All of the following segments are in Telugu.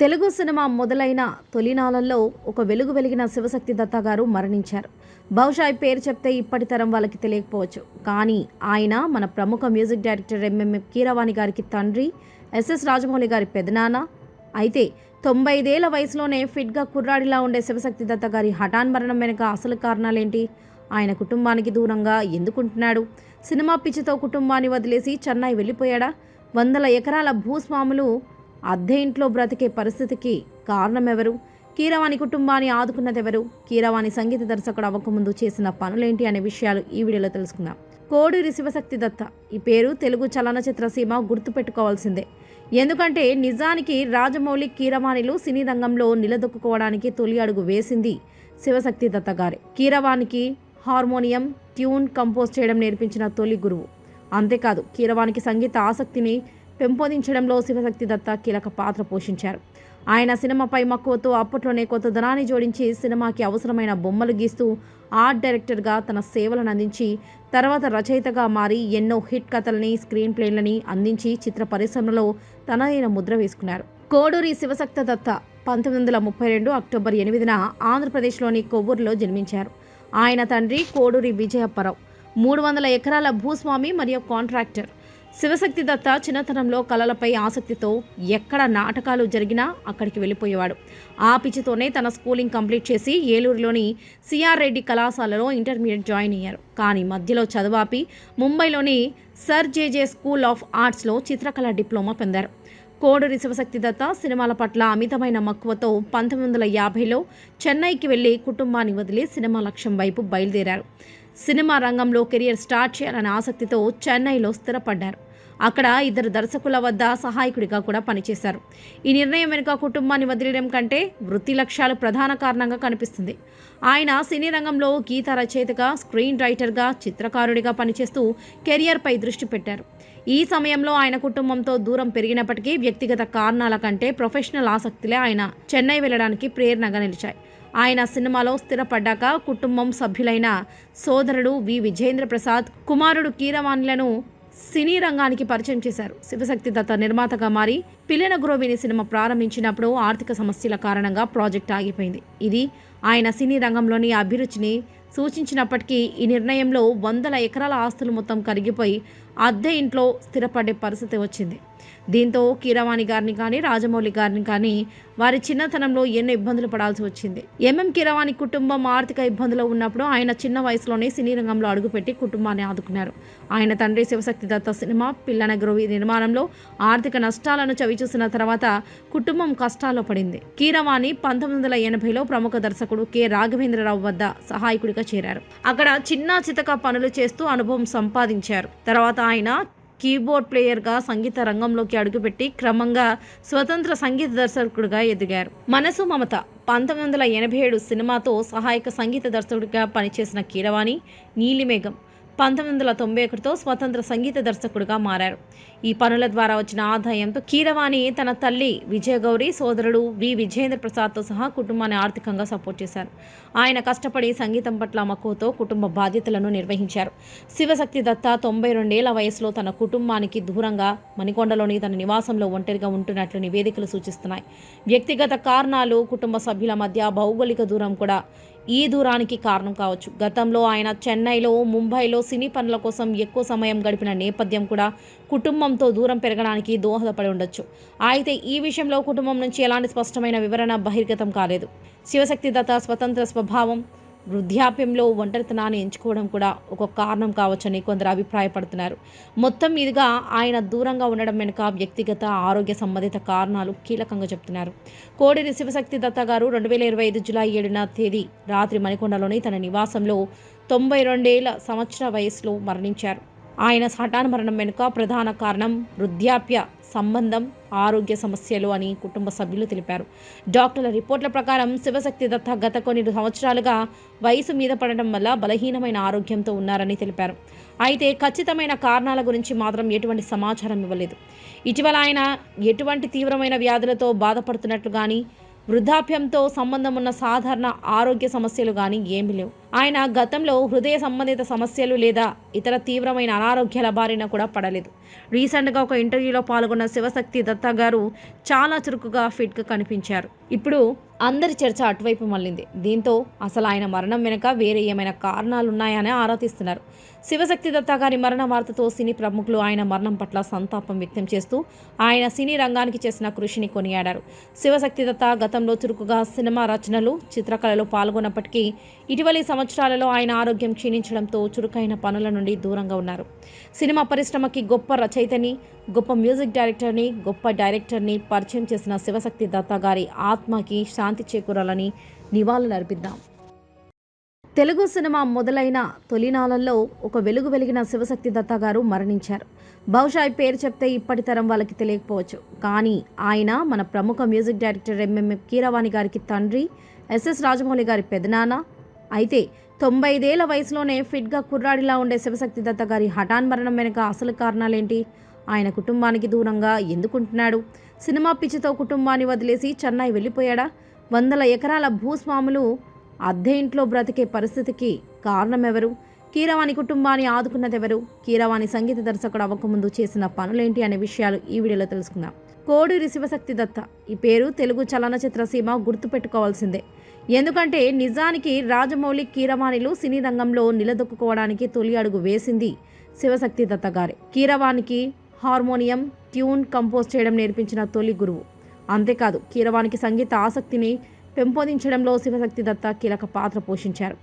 తెలుగు సినిమా మొదలైన తొలినాళ్ళల్లో ఒక వెలుగు వెలిగిన శివశక్తి దత్తా గారు మరణించారు. బహుశా ఈ పేరు చెప్తే ఇప్పటి తరం వాళ్ళకి తెలియకపోవచ్చు. కానీ ఆయన మన ప్రముఖ మ్యూజిక్ డైరెక్టర్ ఎంఎంఎం కీరవాణి గారికి తండ్రి ఎస్ఎస్ రాజమౌళి గారి పెదనాన్న. అయితే తొంభై ఐదేళ్ళ వయసులోనే ఫిట్గా కుర్రాడిలా ఉండే శివశక్తి దత్త గారి హఠాన్ మరణం వెనుక అసలు కారణాలేంటి? ఆయన కుటుంబానికి దూరంగా ఎందుకుంటున్నాడు? సినిమా పిచ్చితో కుటుంబాన్ని వదిలేసి చెన్నై వెళ్ళిపోయాడా? వందల ఎకరాల భూస్వాములు అద్దె ఇంట్లో బ్రతికే పరిస్థితికి కారణం ఎవరు కీరవాణి కుటుంబాన్ని ఆదుకున్నదెవరు? కీరవాణి సంగీత దర్శకుడు అవ్వకముందు చేసిన పనులేంటి అనే విషయాలు ఈ వీడియోలో తెలుసుకుందాం. కోడూరి శివశక్తి దత్త. ఈ పేరు తెలుగు చలనచిత్ర సీమ గుర్తుపెట్టుకోవాల్సిందే. ఎందుకంటే నిజానికి రాజమౌళి కీరవాణిలు సినీ రంగంలో నిలదొక్కుకోవడానికి తొలి అడుగు వేసింది శివశక్తి దత్త గారే. కీరవాణికి హార్మోనియం ట్యూన్ కంపోజ్ చేయడం నేర్పించిన తొలి గురువు. అంతేకాదు కీరవాణికి సంగీత ఆసక్తిని పెంపొందించడంలో శివశక్తి దత్త కీలక పాత్ర పోషించారు. ఆయన సినిమాపై మక్కువతో అప్పట్లోనే కొత్త ధనాన్ని జోడించి సినిమాకి అవసరమైన బొమ్మలు గీస్తూ ఆర్ట్ డైరెక్టర్గా తన సేవలను అందించి తర్వాత రచయితగా మారి ఎన్నో హిట్ కథలని స్క్రీన్ ప్లేలని అందించి చిత్ర పరిశ్రమలో తనదైన ముద్ర వేసుకున్నారు. కోడూరి శివశక్త దత్త పంతొమ్మిది వందల ముప్పై రెండు అక్టోబర్ ఎనిమిదిన ఆంధ్రప్రదేశ్లోని కొవ్వూరులో జన్మించారు. ఆయన తండ్రి కోడూరి విజయప్పరావు మూడు వందల ఎకరాల భూస్వామి మరియు కాంట్రాక్టర్. శివశక్తి దత్త చిన్నతనంలో కళలపై ఆసక్తితో ఎక్కడ నాటకాలు జరిగినా అక్కడికి వెళ్ళిపోయేవాడు. ఆ పిచ్చితోనే తన స్కూలింగ్ కంప్లీట్ చేసి ఏలూరులోని సిఆర్ రెడ్డి కళాశాలలో ఇంటర్మీడియట్ జాయిన్ అయ్యారు. కానీ మధ్యలో చదువాపి ముంబైలోని సర్ జేజే స్కూల్ ఆఫ్ ఆర్ట్స్లో చిత్రకళ డిప్లొమా పొందారు. కోడూరి శివశక్తి దత్త సినిమాల పట్ల అమితమైన మక్కువతో పంతొమ్మిది వందల యాభైలో చెన్నైకి వెళ్ళి కుటుంబాన్ని వదిలి సినిమా లక్ష్యం వైపు బయలుదేరారు. సినిమా రంగంలో కెరియర్ స్టార్ట్ చేయాలనే ఆసక్తితో చెన్నైలో స్థిరపడ్డారు. అక్కడ ఇద్దరు దర్శకుల వద్ద సహాయకుడిగా కూడా పనిచేశారు. ఈ నిర్ణయం వెనుక కుటుంబాన్ని వదిలేయడం కంటే వృత్తి లక్ష్యాలు ప్రధాన కారణంగా కనిపిస్తుంది. ఆయన సినీ రంగంలో గీత రచయితగా స్క్రీన్ రైటర్గా చిత్రకారుడిగా పనిచేస్తూ కెరియర్పై దృష్టి పెట్టారు. ఈ సమయంలో ఆయన కుటుంబంతో దూరం పెరిగినప్పటికీ వ్యక్తిగత కారణాల కంటే ప్రొఫెషనల్ ఆసక్తులే ఆయన చెన్నై వెళ్ళడానికి ప్రేరణగా నిలిచాయి. ఆయన సినిమాలో స్థిరపడ్డాక కుటుంబం సభ్యులైన సోదరుడు వి. విజేంద్ర ప్రసాద్ కుమారుడు కీరవాణిలను సినీ రంగానికి పరిచయం చేశారు. శివశక్తి దత్త నిర్మాతగా మారి పిల్లన గ్రోవిని సినిమా ప్రారంభించినప్పుడు ఆర్థిక సమస్యల కారణంగా ప్రాజెక్ట్ ఆగిపోయింది. ఇది ఆయన సినీ రంగంలోని అభిరుచిని సూచించినప్పటికీ ఈ నిర్ణయంలో వందల ఎకరాల ఆస్తులు మొత్తం కరిగిపోయి అద్దె ఇంట్లో స్థిరపడే పరిస్థితి వచ్చింది. దీంతో కీరవాణి గారిని కానీ రాజమౌళి గారిని కానీ వారి చిన్నతనంలో ఎన్నో ఇబ్బందులు పడాల్సి వచ్చింది. ఎంఎం కీరవాణి కుటుంబం ఆర్థిక ఇబ్బందులు ఉన్నప్పుడు ఆయన చిన్న వయసులోనే సినీ రంగంలో అడుగుపెట్టి కుటుంబాన్ని ఆదుకున్నారు. ఆయన తండ్రి శివశక్తి దత్త సినిమా పిల్లనగ్రోవి నిర్మాణంలో ఆర్థిక నష్టాలను చవిచూసిన తర్వాత కుటుంబం కష్టాల్లో పడింది. కీరవాణి పంతొమ్మిది వందల ఎనభైలో ప్రముఖ దర్శకుడు కె. రాఘవేంద్రరావు వద్ద సహాయకుడిగా చేరారు. అక్కడ చిన్న చితక పనులు చేస్తూ అనుభవం సంపాదించారు. తర్వాత ఆయన కీబోర్డ్ ప్లేయర్గా సంగీత రంగంలోకి అడుగుపెట్టి క్రమంగా స్వతంత్ర సంగీత దర్శకుడిగా ఎదిగారు. మనసు మమత పంతొమ్మిది వందల ఎనభై ఏడు సినిమాతో సహాయక సంగీత దర్శకుడిగా పనిచేసిన కీరవాణి నీలిమేఘం పంతొమ్మిది వందల తొంభై ఒకటితో స్వతంత్ర సంగీత దర్శకుడిగా మారారు. ఈ పనుల ద్వారా వచ్చిన ఆదాయంతో కీరవాణి తన తల్లి విజయగౌరి సోదరుడు వి. విజేంద్ర ప్రసాద్తో సహా కుటుంబాన్ని ఆర్థికంగా సపోర్ట్ చేశారు. ఆయన కష్టపడి సంగీతం పట్ల మక్కువతో కుటుంబ బాధ్యతలను నిర్వహించారు. శివశక్తి దత్త తొంభై రెండేళ్ళ వయసులో తన కుటుంబానికి దూరంగా మణికొండలోని తన నివాసంలో ఒంటరిగా ఉంటున్నట్లు నివేదికలు సూచిస్తున్నాయి. వ్యక్తిగత కారణాలు కుటుంబ సభ్యుల మధ్య భౌగోళిక దూరం కూడా ఈ దూరానికి కారణం కావచ్చు. గతంలో ఆయన చెన్నైలో ముంబైలో సినీ పనుల కోసం ఎక్కువ సమయం గడిపిన నేపథ్యం కూడా కుటుంబంతో దూరం పెరగడానికి దోహదపడి ఉండొచ్చు. అయితే ఈ విషయంలో కుటుంబం నుంచి ఎలాంటి స్పష్టమైన వివరణ బహిర్గతం కాలేదు. శివశక్తి దత్త స్వతంత్ర స్వభావం వృద్ధాప్యంలో ఒంటరితనాన్ని ఎంచుకోవడం కూడా ఒక కారణం కావచ్చని కొందరు అభిప్రాయపడుతున్నారు. మొత్తం మీదుగా ఆయన దూరంగా ఉండడం వెనుక వ్యక్తిగత ఆరోగ్య సంబంధిత కారణాలు కీలకంగా చెప్తున్నారు. కోడిని శివశక్తి దత్త గారు రెండు వేల ఇరవై ఐదు జులై ఏడున తేదీ రాత్రి మణికొండలోని తన నివాసంలో తొంభై రెండేళ్ళ సంవత్సర వయసులో మరణించారు. ఆయన హఠాన్ మరణం వెనుక ప్రధాన కారణం వృద్ధాప్య సంబంధం ఆరోగ్య సమస్యలు అని కుటుంబ సభ్యులు తెలిపారు. డాక్టర్ల రిపోర్ట్ల ప్రకారం శివశక్తి దత్త గత కొన్ని సంవత్సరాలుగా వయసు మీద పడడం వల్ల బలహీనమైన ఆరోగ్యంతో ఉన్నారని తెలిపారు. అయితే ఖచ్చితమైన కారణాల గురించి మాత్రం ఎటువంటి సమాచారం ఇవ్వలేదు. ఇటీవల ఆయన ఎటువంటి తీవ్రమైన వ్యాధులతో బాధపడుతున్నట్లు కానీ వృద్ధాప్యంతో సంబంధం ఉన్న సాధారణ ఆరోగ్య సమస్యలు కానీ ఏమీ లేవు. ఆయన గతంలో హృదయ సంబంధిత సమస్యలు లేదా ఇతర తీవ్రమైన అనారోగ్యాల బారిన కూడా పడలేదు. రీసెంట్గా ఒక ఇంటర్వ్యూలో పాల్గొన్న శివశక్తి దత్తా గారు చాలా చురుకుగా ఫిట్గా కనిపించారు. ఇప్పుడు అందరి చర్చ అటువైపు మళ్ళింది. దీంతో అసలు ఆయన మరణం వెనుక వేరే ఏమైనా కారణాలు ఉన్నాయని ఆరా తీస్తున్నారు. శివశక్తి దత్తా గారి మరణ వార్తతో సినీ ప్రముఖులు ఆయన మరణం పట్ల సంతాపం వ్యక్తం చేస్తూ ఆయన సినీ రంగానికి చేసిన కృషిని కొనియాడారు. శివశక్తి దత్త గతంలో చురుకుగా సినిమా రచనలు చిత్రకళలో పాల్గొన్నప్పటికీ ఇటీవలి సంవత్సరాలలో ఆయన ఆరోగ్యం క్షీణించడంతో చురుకైన పనుల నుండి దూరంగా ఉన్నారు. సినిమా పరిశ్రమకి గొప్ప రచయితని గొప్ప మ్యూజిక్ డైరెక్టర్ని గొప్ప డైరెక్టర్ని పరిచయం చేసిన శివశక్తి దత్త గారి ఆత్మకి శాంతి చేకూరాలని నివాళులు అర్పిద్దాం. తెలుగు సినిమా మొదలైన తొలినాళ్ళల్లో ఒక వెలుగు వెలిగిన శివశక్తి దత్త గారు మరణించారు. బహుశా ఈ పేరు చెప్తే ఇప్పటి తరం వాళ్ళకి తెలియకపోవచ్చు. కానీ ఆయన మన ప్రముఖ మ్యూజిక్ డైరెక్టర్ ఎంఎంఎం కీరవాణి గారికి తండ్రి ఎస్ఎస్ రాజమౌళి గారి పెదనాన్న అయితే తొంభై ఐదేళ్ళ వయసులోనే ఫిట్గా కుర్రాడిలా ఉండే శివశక్తి దత్త గారి హఠాన్ మరణం వెనుక అసలు కారణాలేంటి? ఆయన కుటుంబానికి దూరంగా ఎందుకుంటున్నాడు? సినిమా పిచ్చితో కుటుంబాన్ని వదిలేసి చెన్నై వెళ్ళిపోయాడా? వందల ఎకరాల భూస్వాములు అద్దె ఇంట్లో బ్రతికే పరిస్థితికి కారణం ఎవరు కీరవాణి కుటుంబాన్ని ఆదుకున్నదెవరు? కీరవాణి సంగీత దర్శకుడు అవ్వకముందు చేసిన పనులేంటి అనే విషయాలు ఈ వీడియోలో తెలుసుకుందాం. కోడూరి శివశక్తి దత్త. ఈ పేరు తెలుగు చలనచిత్ర సీమ గుర్తుపెట్టుకోవాల్సిందే. ఎందుకంటే నిజానికి రాజమౌళి కీరవాణిలు సినీ రంగంలో నిలదొక్కుకోవడానికి తొలి అడుగు వేసింది శివశక్తి దత్త గారే. కీరవాణికి హార్మోనియం ట్యూన్ కంపోజ్ చేయడం నేర్పించిన తొలి గురువు. అంతేకాదు కీరవాణికి సంగీత ఆసక్తిని పెంపొందించడంలో శివశక్తి దత్త కీలక పాత్ర పోషించారు.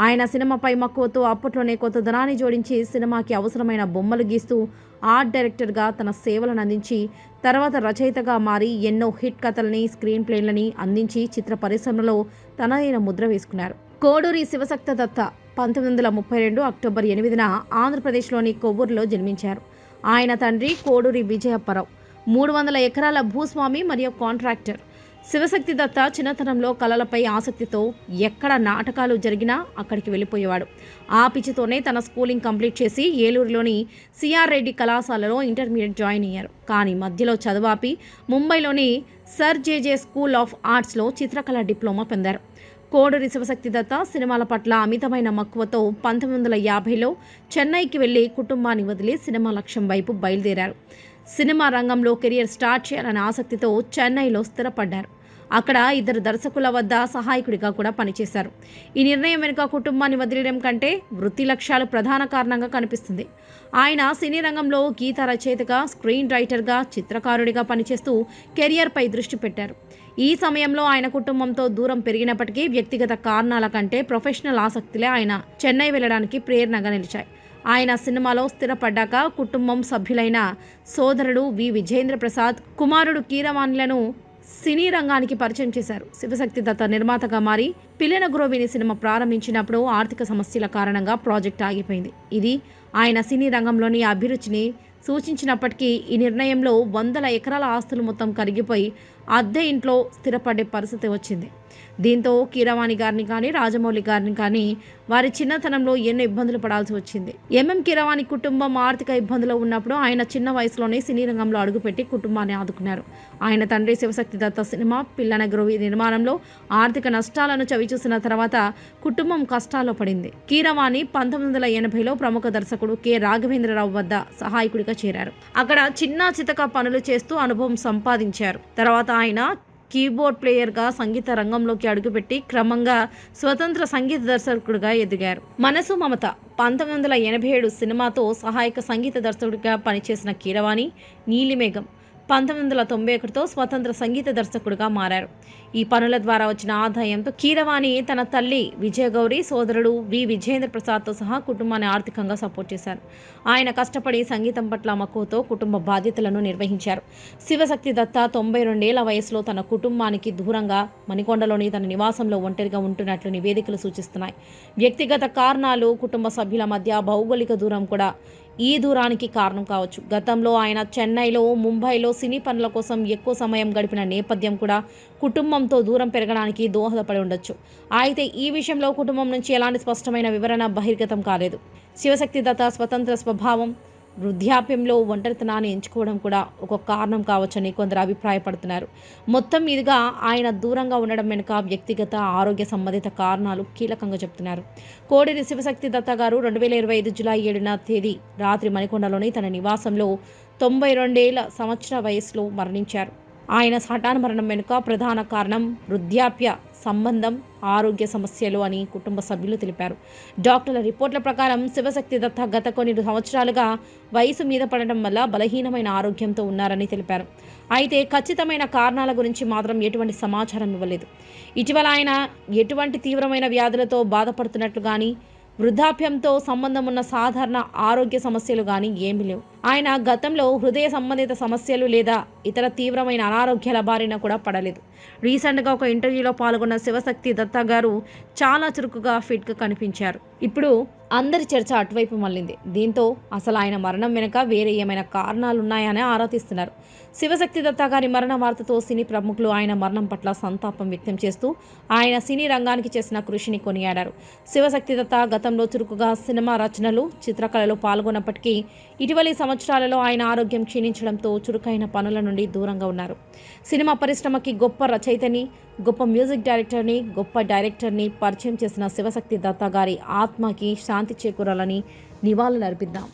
ఆయన సినిమాపై మక్కువతో అప్పట్లోనే కొత్త ధనాన్ని జోడించి సినిమాకి అవసరమైన బొమ్మలు గీస్తూ ఆర్ట్ డైరెక్టర్గా తన సేవలను అందించి తర్వాత రచయితగా మారి ఎన్నో హిట్ కథల్ని స్క్రీన్ ప్లేలని అందించి చిత్ర పరిశ్రమలో తనదైన ముద్ర వేసుకున్నారు. కోడూరి శివశక్త దత్త పంతొమ్మిది వందల ముప్పై రెండు అక్టోబర్ ఎనిమిదిన ఆంధ్రప్రదేశ్లోని కొవ్వూరులో జన్మించారు. ఆయన తండ్రి కోడూరి విజయప్పరావు మూడు వందల ఎకరాల భూస్వామి మరియు కాంట్రాక్టర్. శివశక్తి దత్త చిన్నతనంలో కళలపై ఆసక్తితో ఎక్కడ నాటకాలు జరిగినా అక్కడికి వెళ్ళిపోయేవాడు. ఆ పిచ్చితోనే తన స్కూలింగ్ కంప్లీట్ చేసి ఏలూరులోని సిఆర్ రెడ్డి కళాశాలలో ఇంటర్మీడియట్ జాయిన్ అయ్యారు. కానీ మధ్యలో చదువాపి ముంబైలోని సర్ జేజే స్కూల్ ఆఫ్ ఆర్ట్స్లో చిత్రకళ డిప్లొమా పొందారు. కోడూరి శివశక్తి దత్త సినిమాల పట్ల అమితమైన మక్కువతో పంతొమ్మిది వందల యాభైలో చెన్నైకి వెళ్ళి కుటుంబాన్ని వదిలి సినిమా లక్ష్యం వైపు బయలుదేరారు. సినిమా రంగంలో కెరియర్ స్టార్ట్ చేయాలనే ఆసక్తితో చెన్నైలో స్థిరపడ్డారు. అక్కడ ఇద్దరు దర్శకుల వద్ద సహాయకుడిగా కూడా పనిచేశారు. ఈ నిర్ణయం వెనుక కుటుంబాన్ని వదిలేయడం కంటే వృత్తి లక్ష్యాలు ప్రధాన కారణంగా కనిపిస్తుంది. ఆయన సినీ రంగంలో గీత రచయితగా స్క్రీన్ రైటర్గా చిత్రకారుడిగా పనిచేస్తూ కెరియర్పై దృష్టి పెట్టారు. ఈ సమయంలో ఆయన కుటుంబంతో దూరం పెరిగినప్పటికీ వ్యక్తిగత కారణాల కంటే ప్రొఫెషనల్ ఆసక్తులే ఆయన చెన్నై వెళ్ళడానికి ప్రేరణగా నిలిచాయి. ఆయన సినిమాలో స్థిరపడ్డాక కుటుంబం సభ్యులైన సోదరుడు వి. విజేంద్ర ప్రసాద్ కుమారుడు కీరవాణిలను సినీ రంగానికి పరిచయం చేశారు. శివశక్తి దత్త నిర్మాతగా మారి పిల్లన గ్రోవిని సినిమా ప్రారంభించినప్పుడు ఆర్థిక సమస్యల కారణంగా ప్రాజెక్ట్ ఆగిపోయింది. ఇది ఆయన సినీ రంగంలోని అభిరుచిని సూచించినప్పటికీ ఈ నిర్ణయంలో వందల ఎకరాల ఆస్తులు మొత్తం కరిగిపోయి అద్దె ఇంట్లో స్థిరపడే పరిస్థితి వచ్చింది. దీంతో కీరవాణి గారిని కానీ రాజమౌళి గారిని కానీ వారి చిన్నతనంలో ఎన్నో ఇబ్బందులు పడాల్సి వచ్చింది. ఎంఎం కీరవాణి కుటుంబం ఆర్థిక ఇబ్బందులు ఉన్నప్పుడు ఆయన చిన్న వయసులోనే సినీ రంగంలో అడుగుపెట్టి కుటుంబాన్ని ఆదుకున్నారు. ఆయన తండ్రి శివశక్తి దత్త సినిమా పిల్లన గ్రోవి నిర్మాణంలో ఆర్థిక నష్టాలను చవిచూసిన తర్వాత కుటుంబం కష్టాల్లో పడింది. కీరవాణి పంతొమ్మిది వందల ఎనభైలో ప్రముఖ దర్శకుడు కె. రాఘవేంద్రరావు వద్ద సహాయకుడిగా చేరారు. అక్కడ చిన్న చితక పనులు చేస్తూ అనుభవం సంపాదించారు. తర్వాత ఆయన కీబోర్డ్ ప్లేయర్గా సంగీత రంగంలోకి అడుగుపెట్టి క్రమంగా స్వతంత్ర సంగీత దర్శకుడిగా ఎదిగారు. మనసు మమత పంతొమ్మిది వందల ఎనభై ఏడు సినిమాతో సహాయక సంగీత దర్శకుడిగా పనిచేసిన కీరవాణి నీలిమేఘం పంతొమ్మిది వందల తొంభై ఒకటితో స్వతంత్ర సంగీత దర్శకుడిగా మారారు. ఈ పనుల ద్వారా వచ్చిన ఆదాయంతో కీరవాణి తన తల్లి విజయగౌరి సోదరుడు వి. విజేంద్ర ప్రసాద్తో సహా కుటుంబాన్ని ఆర్థికంగా సపోర్ట్ చేశారు. ఆయన కష్టపడి సంగీతం పట్ల మక్కువతో కుటుంబ బాధ్యతలను నిర్వహించారు. శివశక్తి దత్త తొంభై రెండేళ్ళ వయసులో తన కుటుంబానికి దూరంగా మణికొండలోని తన నివాసంలో ఒంటరిగా ఉంటున్నట్లు నివేదికలు సూచిస్తున్నాయి. వ్యక్తిగత కారణాలు కుటుంబ సభ్యుల మధ్య భౌగోళిక దూరం కూడా ఈ దూరానికి కారణం కావచ్చు. గతంలో ఆయన చెన్నైలో ముంబైలో సినీ పనుల కోసం ఎక్కువ సమయం గడిపిన నేపథ్యం కూడా కుటుంబంతో దూరం పెరగడానికి దోహదపడి ఉండొచ్చు. అయితే ఈ విషయంలో కుటుంబం నుంచి ఎలాంటి స్పష్టమైన వివరణ బహిర్గతం కాలేదు. శివశక్తి దత్త స్వతంత్ర స్వభావం వృద్ధాప్యంలో ఒంటరితనాన్ని ఎంచుకోవడం కూడా ఒక కారణం కావచ్చని కొందరు అభిప్రాయపడుతున్నారు. మొత్తం మీదుగా ఆయన దూరంగా ఉండడం వెనుక వ్యక్తిగత ఆరోగ్య సంబంధిత కారణాలు కీలకంగా చెప్తున్నారు కోడేరి శివశక్తి దత్త గారు రెండు వేల ఇరవై ఐదు జులై ఏడున తేదీ రాత్రి మణికొండలోని తన నివాసంలో తొంభై రెండేళ్ళ సంవత్సర వయసులో మరణించారు. ఆయన హఠాన్ మరణం వెనుక ప్రధాన కారణం వృద్ధాప్య సంబంధం ఆరోగ్య సమస్యలు అని కుటుంబ సభ్యులు తెలిపారు. డాక్టర్ల రిపోర్ట్ల ప్రకారం శివశక్తి దత్త గత కొన్ని సంవత్సరాలుగా వయసు మీద పడడం వల్ల బలహీనమైన ఆరోగ్యంతో ఉన్నారని తెలిపారు. అయితే ఖచ్చితమైన కారణాల గురించి మాత్రం ఎటువంటి సమాచారం ఇవ్వలేదు. ఇటీవల ఆయన ఎటువంటి తీవ్రమైన వ్యాధులతో బాధపడుతున్నట్లు కానీ వృద్ధాప్యంతో సంబంధం ఉన్న సాధారణ ఆరోగ్య సమస్యలు కానీ ఏమీ లేవు. ఆయన గతంలో హృదయ సంబంధిత సమస్యలు లేదా ఇతర తీవ్రమైన అనారోగ్యాల బారిన కూడా పడలేదు. రీసెంట్గా ఒక ఇంటర్వ్యూలో పాల్గొన్న శివశక్తి దత్తా గారు చాలా చురుకుగా ఫిట్గా కనిపించారు. ఇప్పుడు అందరి చర్చ అటువైపు మళ్ళింది. దీంతో అసలు ఆయన మరణం వెనుక వేరే ఏమైనా కారణాలు ఉన్నాయని ఆరా తీస్తున్నారు. శివశక్తి దత్తా గారి మరణ వార్తతో సినీ ప్రముఖులు ఆయన మరణం పట్ల సంతాపం వ్యక్తం చేస్తూ ఆయన సినీ రంగానికి చేసిన కృషిని కొనియాడారు. శివశక్తి దత్త గతంలో చురుకుగా సినిమా రచనలు చిత్రకళలో పాల్గొన్నప్పటికీ ఇటీవలి సంవత్సరాలలో ఆయన ఆరోగ్యం క్షీణించడంతో చురుకైన పనుల నుండి దూరంగా ఉన్నారు. సినిమా పరిశ్రమకి గొప్ప రచయితని గొప్ప మ్యూజిక్ డైరెక్టర్ని గొప్ప డైరెక్టర్ని పరిచయం చేసిన శివశక్తి దత్తా గారి ఆత్మకి శాంతి చేకూరాలని నివాళులు అర్పిద్దాం